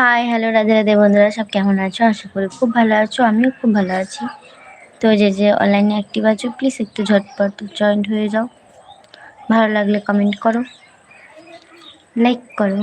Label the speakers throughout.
Speaker 1: Hi hello Radhe Radhe বন্ধুরা, সব কেমন আছো? আশা করি খুব ভালো আছো, আমিও খুব ভালো আছি। তো যে যে অনলাইনে অ্যাক্টিভ আছো প্লিজ একটু ঝটপট জয়েন্ট হয়ে যাও। ভালো লাগলে কমেন্ট করো লাইক করো।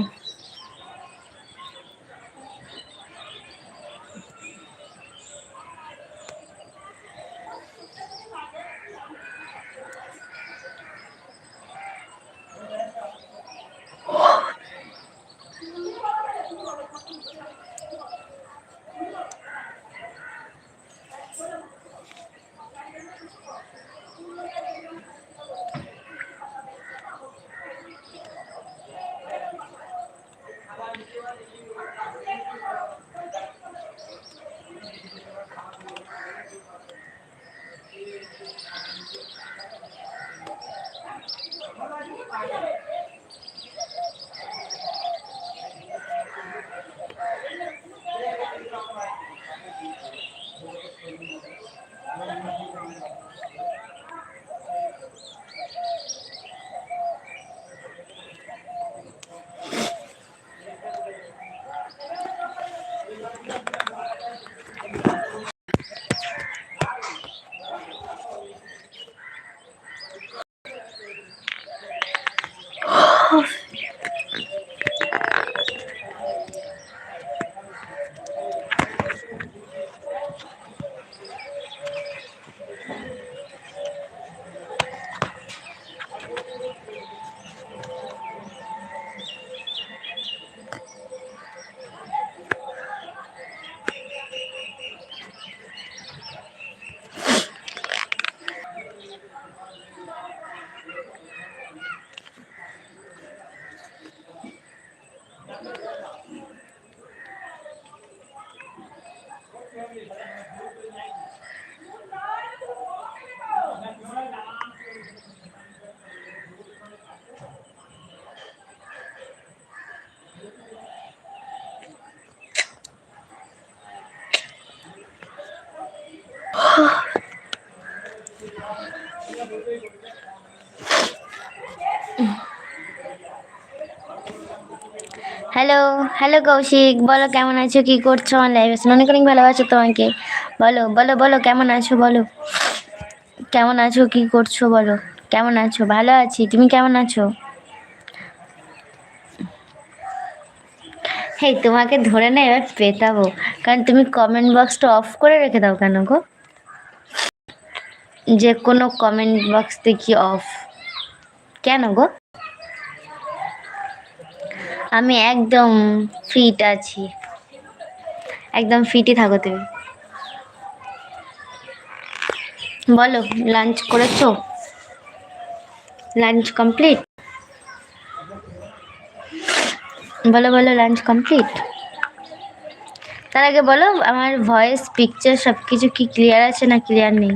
Speaker 1: হ্যালো হ্যালো কৌশিক বলো, কেমন আছো? কি করছ? আমার লাইভ আছে অনেক অনেক ভালোবাসো তোমাকে। বলো বলো বলো, কেমন আছো? বলো। কেমন আছো? কি করছ? বলো। কেমন আছো? ভালো আছি। তুমি কেমন আছো? হেই, তোমাকে ধরে না এবার পেতাবো। কারণ তুমি কমেন্ট বক্সটা অফ করে রেখে দাও কেন গো? যে কোনো কমেন্ট বক্স দেখি অফ কেন গো? আমি একদম ফিট আছি। একদম ফিটই থাকো তুমি। বলো লাঞ্চ করেছ? লাঞ্চ কমপ্লিট বলো বলো লাঞ্চ কমপ্লিট তার আগে বলো, আমার ভয়েস পিকচার সব কিছু কি ক্লিয়ার আছে না ক্লিয়ার নেই?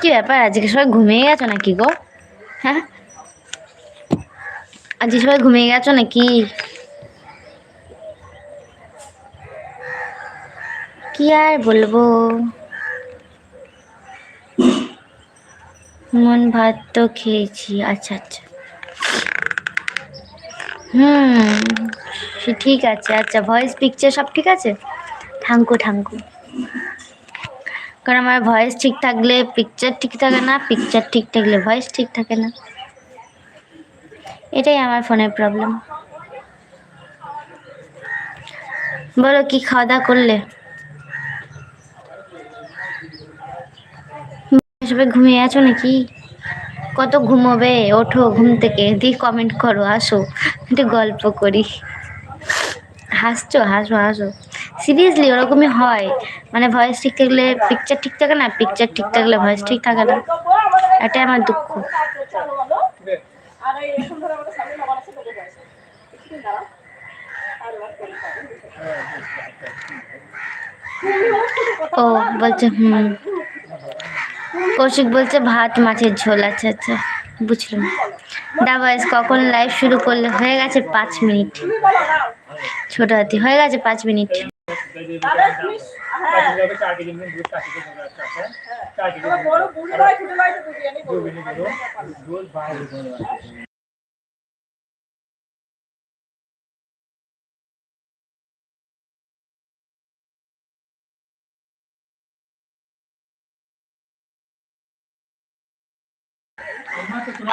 Speaker 1: কি ব্যাপার? আজকে সবাই ঘুমিয়ে গেছো নাকি গো? হ্যাঁ? আজকে সবাই ঘুমিয়ে গেছো নাকি? কি আর বলব? মন ভাত তো খেয়েছি। আচ্ছা আচ্ছা। হুম ঠিক আছে। আচ্ছা ভয়েস পিকচার সব ঠিক আছে? ঠাঙ্কু ঠাঙ্কু। কারণ আমার ভয়েস ঠিক থাকলে পিকচার ঠিক থাকে না পিকচার ঠিক থাকলে ভয়েস ঠিক থাকে না। এটাই আমার ফোনের প্রবলেম বলো, কি খাওয়া দাওয়া করলে? সবাই ঘুমিয়ে আছো নাকি? কত ঘুমোবে? ওঠো ঘুম থেকে। দিয়ে কমেন্ট করো, আসো। একটু গল্প করি। হাসছো, হাসো হাসো। সিরিয়াসলি ওরকমই হয়। মানে ভয়েস ঠিক থাকলে পিকচার ঠিক থাকে না পিকচার ঠিক থাকলে ভয়েস ঠিক থাকে না। এটাই আমার দুঃখ। ও, বলছে, হুম। কৌশিক বলছে, ভাত, মাছের ঝোল আচ্ছা আচ্ছা বুঝলাম। দা ভয়েস কখন লাইভ শুরু করলে? হয়ে গেছে পাঁচ মিনিট। ছোট হাতি, হয়ে গেছে পাঁচ মিনিট।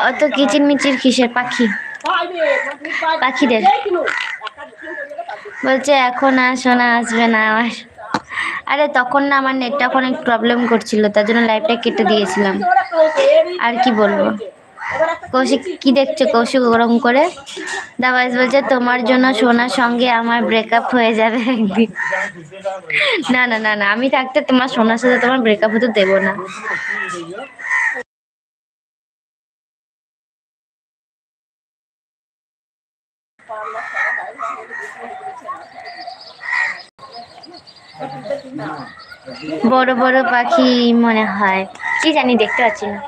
Speaker 1: অত কিচির মিচির কিসের পাখি পাখিদের। বলছে, এখন আর সোনা আসবে না আমার। আরে তখন না আমার নেটটা অনেক প্রবলেম করছিল, তার জন্য লাইভটা কেটে দিয়েছিলাম। আর কি বলব? কৌশিক, কি দেখছ? কৌশিক ওরকম করে দাবাইস বলছে, তোমার জন্য সোনার সঙ্গে আমার ব্রেকআপ হয়ে যাবে একদিন। না না না না, আমি থাকতে তোমার সোনার সাথে তোমার ব্রেকআপ হতে দেবো না। বড় বড় পাখি মনে হয়। কি জানি, দেখতে পাচ্ছি না।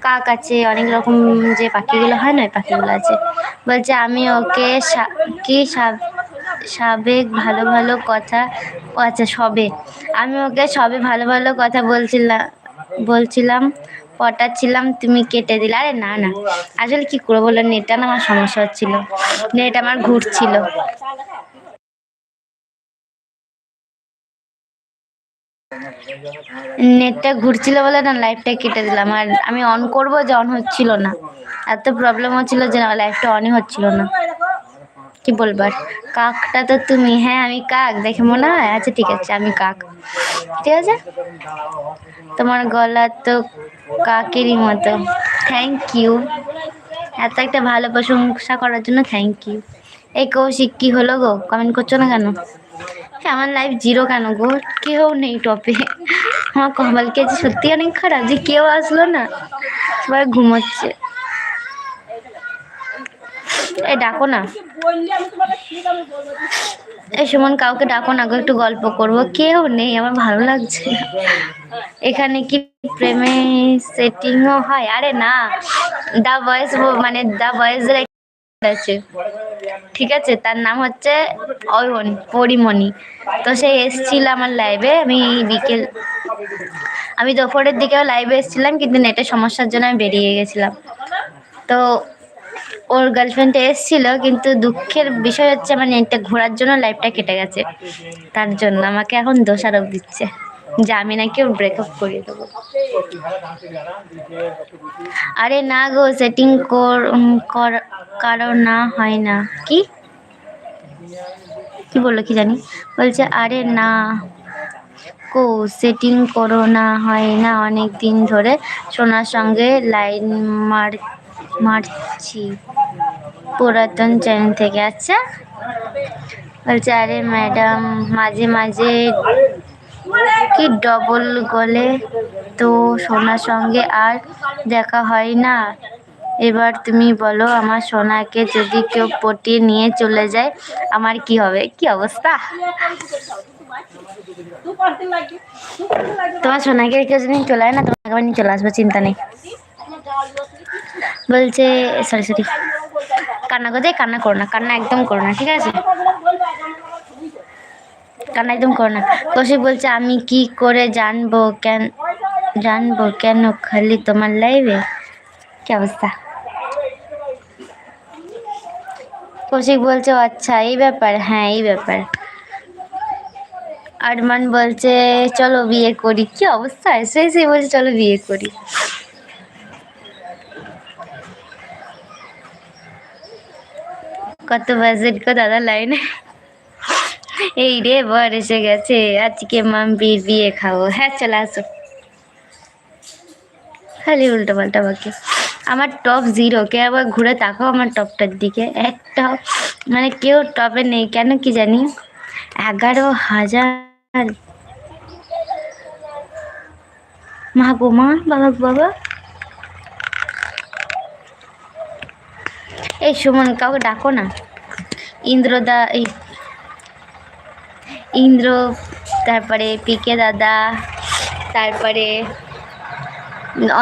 Speaker 1: কাক আছে, অনেক রকম যে পাখিগুলো হয় না, ওই পাখিগুলো আছে। বলছে, আমি ওকে কি সাব- সাবেক ভালো ভালো কথা আচ্ছা সবে। আমি ওকে সবে ভালো ভালো কথা বলছিলাম বলছিলাম, পটাচ্ছিলাম, তুমি কেটে দিলে। আরে না না। আসলে কি করব বলো নেটটা না আমার সমস্যা হচ্ছিল। নেট আমার ঘুরছিল। নেটটা ঘুরছিল বলে না লাইভটা কেটে দিলাম। আর আমি অন করব যে অন হচ্ছিল না। এত প্রবলেম হচ্ছিল যে লাইভটা অনই হচ্ছিল না। কি বলবার কাকটা তো তুমি। হ্যাঁ আমি কাক। দেখে মনে হয়? আচ্ছা ঠিক আছে, আমি কাক। ঠিক আছে? তোমার গলা তো কাকেরই মতো। থ্যাংক ইউ এত একটা ভালো প্রশংসা করার জন্য থ্যাংক ইউ এই কৌশিক, কী হলো গো? কমেন্ট করছ না কেন? আমার লাইফ জিরো কেন গো? কেউ নেই টপে আমার কপালকে যে সত্যি অনেক খারাপ যে কেউ আসলো না, সবাই ঘুমোচ্ছে। এই ডাকো না। এই সুমন, কাউকে ডাকো না গো, একটু গল্প করব। কেউ নেই, আমার ভালো লাগছে এখানে কি প্রেমে সেটিংও হয়? আরে না দা ভয়েস মানে দা ভয়েস আছে। ঠিক আছে, তার নাম হচ্ছে অয়ন পরিমণি। তো সে এসছিল আমার লাইভে আমি বিকেল আমি দুপুরের দিকেও লাইভে এসেছিলাম, কিন্তু নেটের সমস্যার জন্য আমি বেরিয়ে গেছিলাম। তো ওর গার্লফ্রেন্ড এসেছিল, কিন্তু দুঃখের বিষয় হচ্ছে আমার নেটটা ঘোরার জন্য লাইভটা কেটে গেছে। তার জন্য আমাকে এখন দোষারোপ দিচ্ছে। যে আমি নাকি ওর ব্রেকআপ করিয়ে দেবো। আরে না গো সেটিং কর কর- না হয় না। কি? কি বলল কি জানি? বলছে, আরে না কো সেটিং করো না, হয় না। অনেক দিন ধরে সোনার সঙ্গে লাইন মার মারছি। পুরাতন চ্যানেল থেকে আচ্ছা। বলছে, আরে ম্যাডাম মাঝে মাঝে কি ডবল গলে তো সোনার সঙ্গে আর দেখা হয় না। এবার তুমি বলো, আমার সোনাকে যদি কেউ পটিয়ে নিয়ে চলে যায়, আমার কি হবে? কি অবস্থা? তোমার সোনাকে কেউ যদি চলে না, তোমাকে আবার নিয়ে চলে আসব, চিন্তা নেই। বলছে সরি সরি কান্না করতে কান্না করো না, কান্না একদম করো না, ঠিক আছে? কান্না একদম করো না। কৌশিক বলছে, আমি কি করে জানব কেন জানব কেন খালি তোমার লাইভে কি অবস্থা? কৌশিক বলছে আচ্ছা এই ব্যাপার হ্যাঁ এই ব্যাপার। আরমান বলছে, চলো বিয়ে করি। কি অবস্থা? এসে এসে বলছে, চলো বিয়ে করি। কত বাজেট গো দাদা লাইনে? এই রে, বর এসে গেছে। আজকে মাম্পির বিয়ে খাব। হ্যাঁ চলে আসো। খালি উল্টো পাল্টা বাকি। আমার টপ জিরো। কে আবার ঘুরে তাকাও আমার টপটার দিকে। একটা মানে কেউ টপে নেই। কেন কি জানি? এগারো হাজার। মা গো মা, বাবা বাবা। এই সুমন কাউকে ডাকো না। ইন্দ্রদা, এই ইন্দ্র, তারপরে পিকে দাদা, তারপরে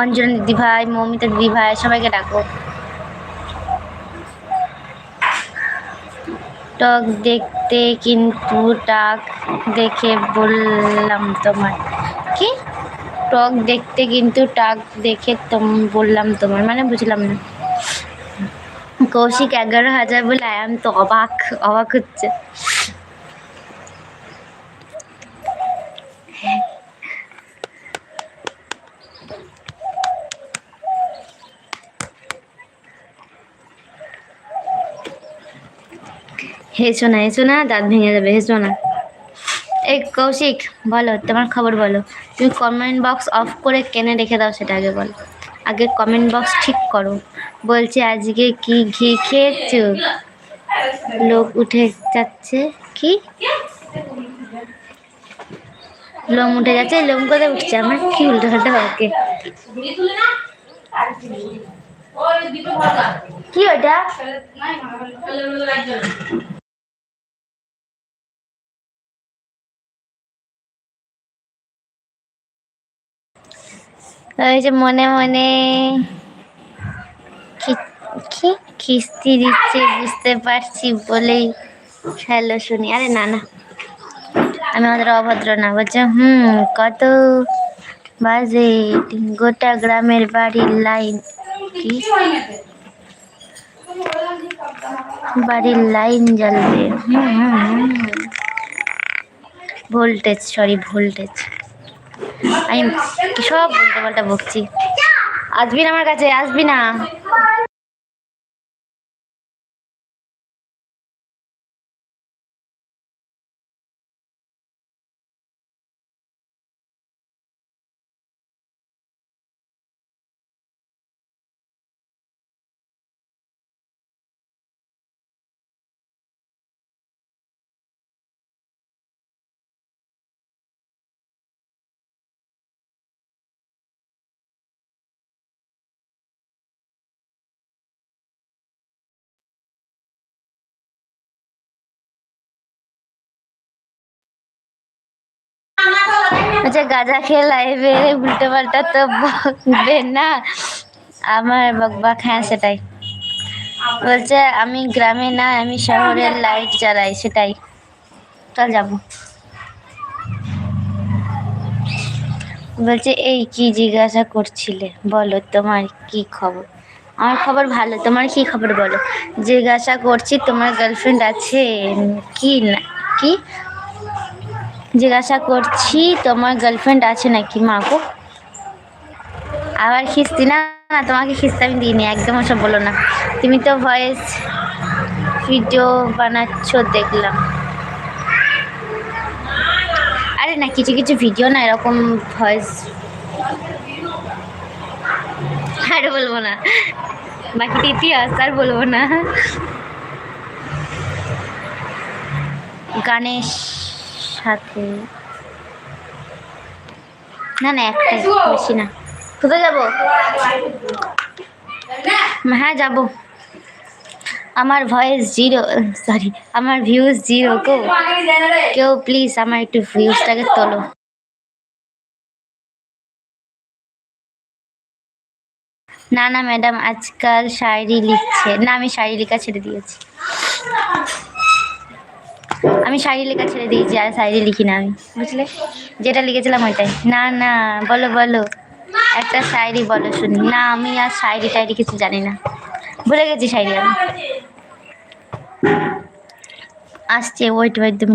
Speaker 1: অঞ্জনা দিদি ভাই মৌমিতা দিদি ভাই সবাইকে ডাকো। টক দেখতে কিন্তু টাক দেখে বললাম তোমার। কি? টক দেখতে কিন্তু টাক দেখে বললাম তোমার মানে বুঝলাম না। কৌশিক এগারো হাজার বলে আয়াম তো অবাক অবাক হচ্ছে। হেসো না হেসো না, দাঁত ভেঙে যাবে, হেসো না। এই কৌশিক, বলো, তোমার খবর বলো। তুমি কমেন্ট বক্স অফ করে কেনে রেখে দাও সেটা আগে বলো। আগে কমেন্ট বক্স ঠিক করো। বলছে, আজকে কি ঘি খেয়েছো? লোক উঠে যাচ্ছে। কি? লোম উঠে যাচ্ছে লোম কোথায় উঠছে? আমার কি উল্টো হাল্টা ওকে কি ওটা? ওই যে মনে মনে কি- কি খিস্তি দিচ্ছে বুঝতে পারছি বলেই হ্যালো শুনি। আরে না না। আমি আমাদের অভদ্র না, বলছে, হুম, কত বাজে? গোটা গ্রামের বাড়ির লাইন। কি? বাড়ির লাইন জ্বলবে। হুম হুম হুম ভোল্টেজ সরি ভোল্টেজ। আমি সব বলতে বলতে বকছি। আসবি না আমার কাছে আসবি না আচ্ছা গাঁজা খেয়ে লাইভে উল্টো পাল্টা তো বকবে না। আমার বকবাক হ্যাঁ সেটাই। বলছে, আমি গ্রামে না, আমি শহরের লাইট জ্বালাই সেটাই। চল যাব। বলছে, এই কি জিজ্ঞাসা করছিলে? বলো, তোমার কি খবর? আমার খবর ভালো, তোমার কি খবর বলো? জিজ্ঞাসা করছি, তোমার গার্লফ্রেন্ড আছে কি না, কি? জিজ্ঞাসা করছি, তোমার গার্লফ্রেন্ড আছে নাকি মাগো আবার খিস্তি, না না, তোমাকে খিস্তি আমি দিইনি, একদম ওসব বলো না। তুমি তো ভয়েস ভিডিও বানাচ্ছ, দেখলাম। আরে না, কিছু কিছু ভিডিও না, এরকম ভয়েস আর বলব না। বাকি ইতিহাস আর বলব না। গানের সাথে না না একটাই বেশি না। কোথায় যাব? হ্যাঁ যাব। আমার ভয়েস জিরো সরি আমার ভিউজ জিরো গো। কেউ প্লিজ আমার একটু ভিউজটাকে তোলো। না না ম্যাডাম আজকাল শায়রি লিখছে। না, আমি শায়রি লেখা ছেড়ে দিয়েছি। আমি শাড়ি লেখা ছেড়ে দিয়েছি আর শাড়ি লিখি না আমি, বুঝলে? যেটা লিখেছিলাম ওইটাই। না না, বলো বলো। একটা শাড়ি বলো শুনি। না, আমি আর শাড়ি টাইরি কিছু জানি না। ভুলে গেছি শাড়ি আমি। আসছে ওয়েট ওয়েট দু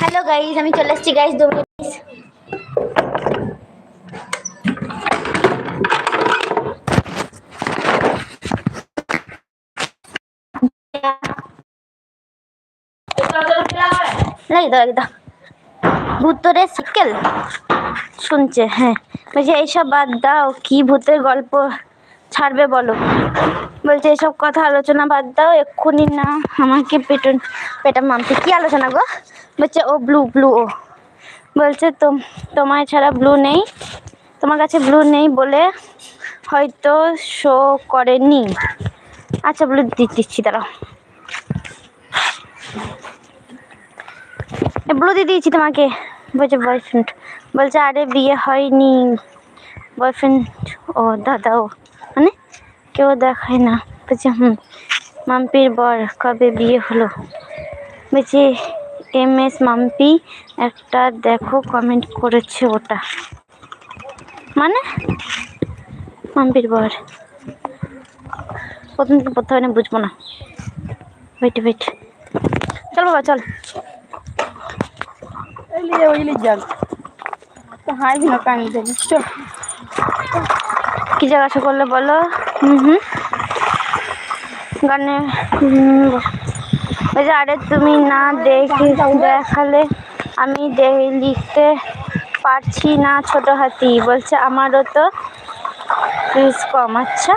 Speaker 1: হ্যালো গাইজ আমি চলে এসেছি গাইজ দু মিনিট সাইকেল শুনছে হ্যাঁ। এইসব বাদ দাও। কি ভূতের গল্প? ছাড়বে বলো। বলছে, এসব কথা আলোচনা বাদ দাও, এক্ষুনি না, আমাকে পেটন, পেটা মামতে। কি আলোচনা গো? বলছে, ও ব্লু ব্লু ও। বলছে, তোম, তোমায় ছাড়া ব্লু নেই। তোমার কাছে ব্লু নেই বলে হয়তো শো করেনি। আচ্ছা ব্লু দিচ্ছি, দাঁড়াও। ব্লু দিয়ে দিয়েছি তোমাকে। বলছে বয়ফ্রেন্ড বলছে, আরে, বিয়ে হয়নি। বয়ফ্রেন্ড ও, দাদা, ও। কেউ দেখায় না। বলছে হুম মাম্পির বর কবে বিয়ে হলো? বলছে এম এস মাম্পি একটা দেখো কমেন্ট করেছে ওটা। মানে? মাম্পির বর। প্রথম থেকে পড়তে না বুঝব না। ওয়েট ওয়েট চল বাবা চল। কি জিজ্ঞাসা করলে বলো? গানে ওই যে আরে তুমি না দেখে দেখালে আমি লিখতে পারছি না ছোট হাতি বলছে আমারও তো ফিস কম। আচ্ছা।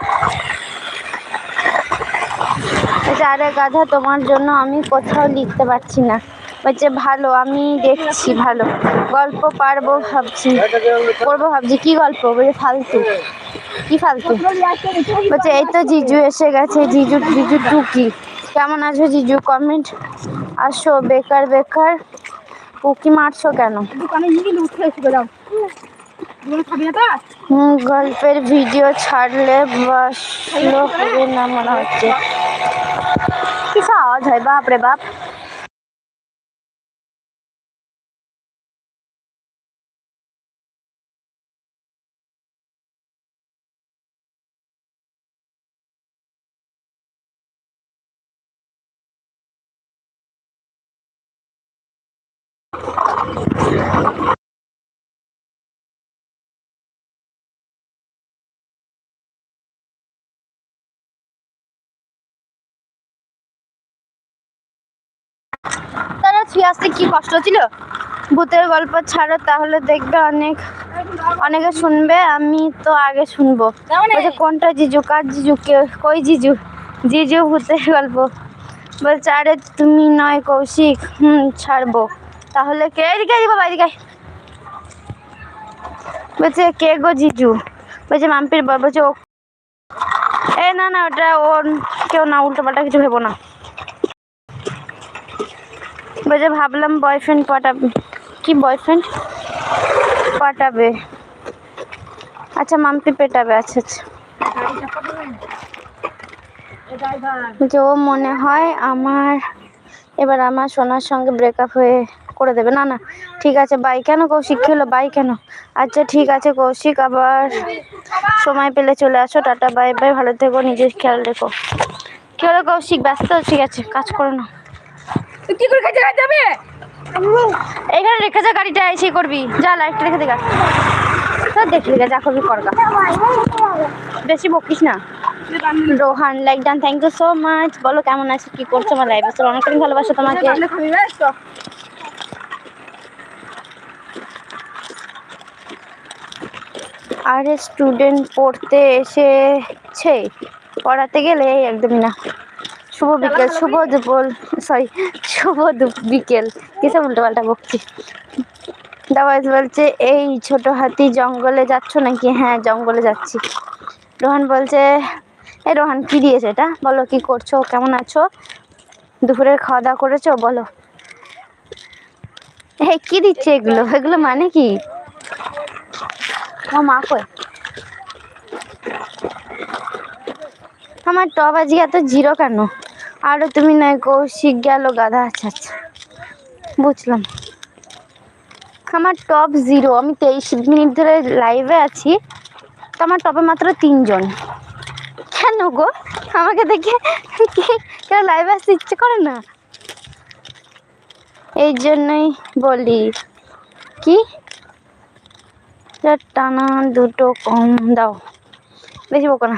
Speaker 1: বলছে, আরে গাধা, তোমার জন্য আমি কোথাও লিখতে পারছি না। বলছে, ভালো, আমি দেখছি, ভালো। গল্প পারব ভাবছি। করব ভাবছি। কি গল্প? বলছে, ফালতু। কি ফালতু? বলছে, এই তো জিজু এসে গেছে, জিজু জিজু টুকি। কেমন আছো জিজু? কমেন্ট আসো, বেকার বেকার। উকি মারছো কেন? গল্পের ভিডিও ছাড়লে বাসলো হবে না মনে হচ্ছে। কিসা আওয়াজ হয়? বাপ রে বাপ। তারা ছুঁয়ে আসতে কি কষ্ট ছিল? ভূতের গল্প ছাড়ো তাহলে দেখবে অনেক অনেকে শুনবে আমি তো আগে শুনব। কোনটা জিজু কার জিজু কে কই জিজু? জিজু ভূতের গল্প। বলছে আরে তুমি নয় কৌশিক হুম ছাড়বো। তাহলে কে? এদিকে আয় বাবা, এদিকে বলছে, কে গো জিজু? বলছে, মাম্পির বলছে, ও এ, না না, ওটা ওর কেউ না উল্টো পাল্টা কিছু ভেবো না। বলছে, ভাবলাম বয়ফ্রেন্ড পটাবে কি বয়ফ্রেন্ড পটাবে আচ্ছা মাম্পি পেটাবে। আচ্ছা আচ্ছা। বলছে, ও মনে হয় আমার, এবার আমার সোনার সঙ্গে ব্রেকআপ হয়ে করে দেবে। না না ঠিক আছে বাই কেন কৌশিক? কি হলো? বাই কেন? আচ্ছা ঠিক আছে কৌশিক আবার সময় পেলে চলে আসো। টাটা বাই বাই ভালো থেকো নিজের খেয়াল রেখো। কি হলো কৌশিক? ব্যস্ত? ঠিক আছে কাজ করো না।
Speaker 2: কি করে যাবে?
Speaker 1: এখানে রেখে যা গাড়িটা এসে করবি। যা লাইটটা রেখে দেখা তো দেখলি যা করবি করগা বেশি বকিস না। Rohan like done thank you so much বলো কেমন আছো? কি করছ? আমার লাইফ আসলে অনেক ভালোবাসো তোমাকে
Speaker 2: খাবি বেশ তো
Speaker 1: আরে স্টুডেন্ট পড়তে এসেছে। পড়াতে গেলে এই একদমই না। শুভ বিকেল শুভ দুপুর সরি শুভ বিকেল। কিসব উল্টো পাল্টা বকছি দাওয়াজ বলছে এই ছোট হাতি জঙ্গলে যাচ্ছ নাকি? হ্যাঁ জঙ্গলে যাচ্ছি। রোহান বলছে এ রোহান কী দিয়েছে এটা? বলো কি করছ? কেমন আছো? দুপুরের খাওয়া দাওয়া করেছ? বলো। হ্যাঁ কী দিচ্ছে এগুলো? এগুলো মানে কি? আমার মা কই? আমার টপ আজকে এত জিরো কেন? আরও তুমি নয় কৌশিক গেল গাধা আচ্ছা আচ্ছা। বুঝলাম। আমার টপ জিরো আমি তেইশ মিনিট ধরে লাইভে আছি। তো আমার টপে মাত্র তিনজন। কেন গো? আমাকে দেখে কেউ লাইভে আসতে ইচ্ছে করে না? এই জন্যই বলি। কি? টানা দুটো কম, দাও। বেশি বকো না।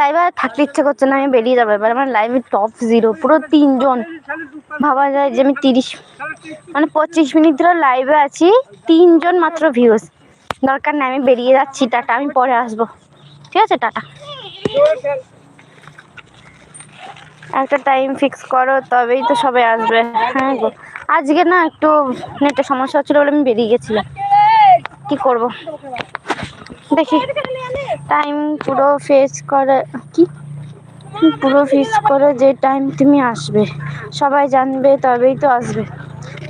Speaker 1: লাইভে থাকতে ইচ্ছে করছে না, আমি বেরিয়ে যাব এবার। টপ জিরো পুরো তিনজন। ভাবা যায় যে আমি তিরিশ মানে পঁচিশ মিনিট ধরে লাইভে আছি। তিনজন মাত্র ভিউজ দরকার নেই, আমি বেরিয়ে যাচ্ছি। টাটা, আমি পরে আসব। ঠিক আছে, টাটা। একটা টাইম ফিক্স করো, তবেই তো সবাই আসবে। হ্যাঁ গো। আজকে না একটু নেটের সমস্যা হচ্ছিল বলে আমি বেরিয়ে গেছিলাম। কি করব? দেখি। টাইম পুরো ফেস করে, কি? পুরো ফিক্স করে যে টাইম তুমি আসবে। সবাই জানবে, তবেই তো আসবে।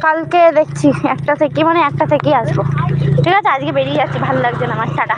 Speaker 1: কালকে দেখছি, একটা থেকে মানে একটা থেকেই আসব। ঠিক আছে, আজকে বেরিয়ে যাচ্ছি, ভালো লাগছে না আমার, টাটা।